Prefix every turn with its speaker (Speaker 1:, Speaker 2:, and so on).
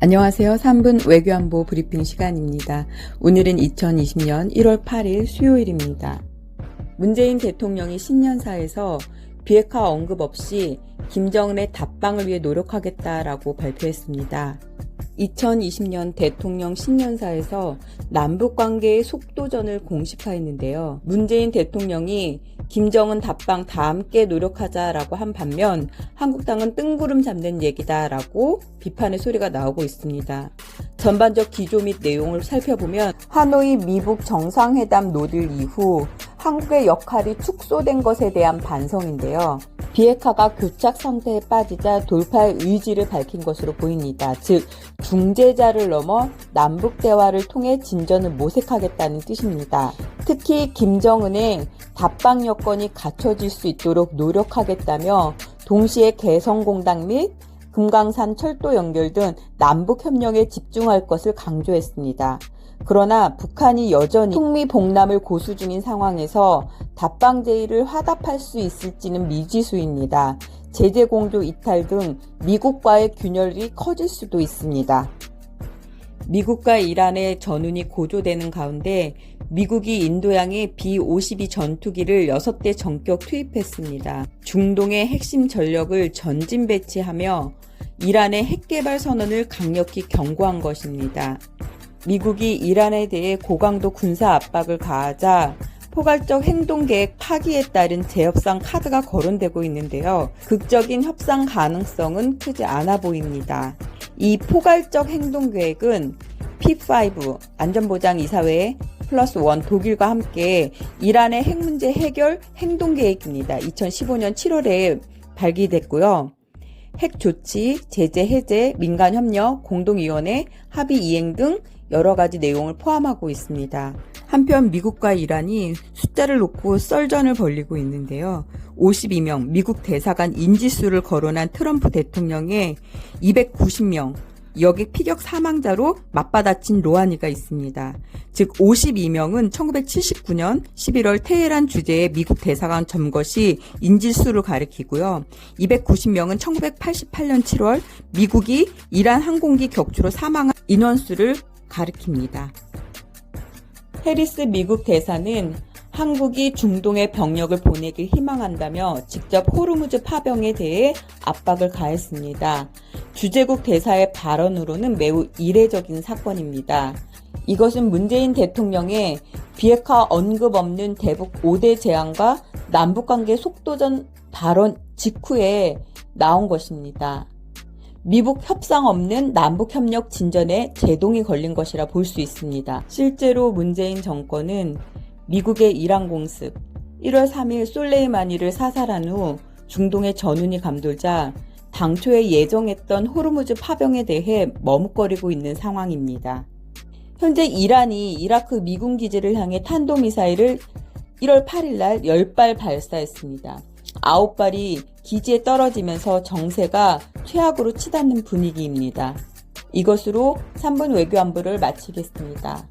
Speaker 1: 안녕하세요. 3분 외교안보 브리핑 시간입니다. 오늘은 2020년 1월 8일 수요일입니다. 문재인 대통령이 신년사에서 비핵화 언급 없이 김정은의 답방을 위해 노력하겠다라고 발표했습니다. 2020년 대통령 신년사에서 남북 관계의 속도전을 공식화했는데요. 문재인 대통령이 김정은 답방 다 함께 노력하자라고 한 반면 한국당은 뜬구름 잡는 얘기다라고 비판의 소리가 나오고 있습니다. 전반적 기조 및 내용을 살펴보면 하노이 미북 정상회담 노딜 이후 한국의 역할이 축소된 것에 대한 반성인데요. 비핵화가 교착 상태에 빠지자 돌파의 의지를 밝힌 것으로 보입니다. 즉, 중재자를 넘어 남북 대화를 통해 진전을 모색하겠다는 뜻입니다. 특히 김정은의 답방 여건이 갖춰질 수 있도록 노력하겠다며 동시에 개성공단 및 금강산 철도 연결 등 남북 협력에 집중할 것을 강조했습니다. 그러나 북한이 여전히 북미 복남을 고수 중인 상황에서 답방 제의를 화답할 수 있을지는 미지수입니다. 제재 공조 이탈 등 미국과의 균열이 커질 수도 있습니다. 미국과 이란의 전운이 고조되는 가운데 미국이 인도양에 B-52 전투기를 6대 전격 투입했습니다. 중동의 핵심 전력을 전진 배치하며 이란의 핵개발 선언을 강력히 경고한 것입니다. 미국이 이란에 대해 고강도 군사 압박을 가하자 포괄적 행동 계획 파기에 따른 재협상 카드가 거론되고 있는데요. 극적인 협상 가능성은 크지 않아 보입니다. 이 포괄적 행동 계획은 P5 안전보장 이사회 플러스 원 독일과 함께 이란의 핵 문제 해결 행동 계획입니다. 2015년 7월에 발기됐고요. 핵 조치, 제재 해제, 민간 협력, 공동위원회, 합의 이행 등 여러 가지 내용을 포함하고 있습니다. 한편 미국과 이란이 숫자를 놓고 썰전을 벌리고 있는데요. 52명 미국 대사관 인지수를 거론한 트럼프 대통령의 290명 여객 피격 사망자로 맞받아친 로하니가 있습니다. 즉 52명은 1979년 11월 테헤란 주재의 미국 대사관 점거 시 인질수를 가리키고요. 290명은 1988년 7월 미국이 이란 항공기 격추로 사망한 인원수를 가리킵니다. 해리스 미국 대사는 한국이 중동에 병력을 보내길 희망한다며 직접 호르무즈 파병에 대해 압박을 가했습니다. 주재국 대사의 발언으로는 매우 이례적인 사건입니다. 이것은 문재인 대통령의 비핵화 언급 없는 대북 5대 제안과 남북관계 속도전 발언 직후에 나온 것입니다. 미북 협상 없는 남북 협력 진전에 제동이 걸린 것이라 볼 수 있습니다. 실제로 문재인 정권은 미국의 이란 공습, 1월 3일 솔레이마니를 사살한 후 중동의 전운이 감돌자 당초에 예정했던 호르무즈 파병에 대해 머뭇거리고 있는 상황입니다. 현재 이란이 이라크 미군 기지를 향해 탄도미사일을 1월 8일 날 10발 발사했습니다. 9발이 기지에 떨어지면서 정세가 최악으로 치닫는 분위기입니다. 이것으로 3분 외교안보를 마치겠습니다.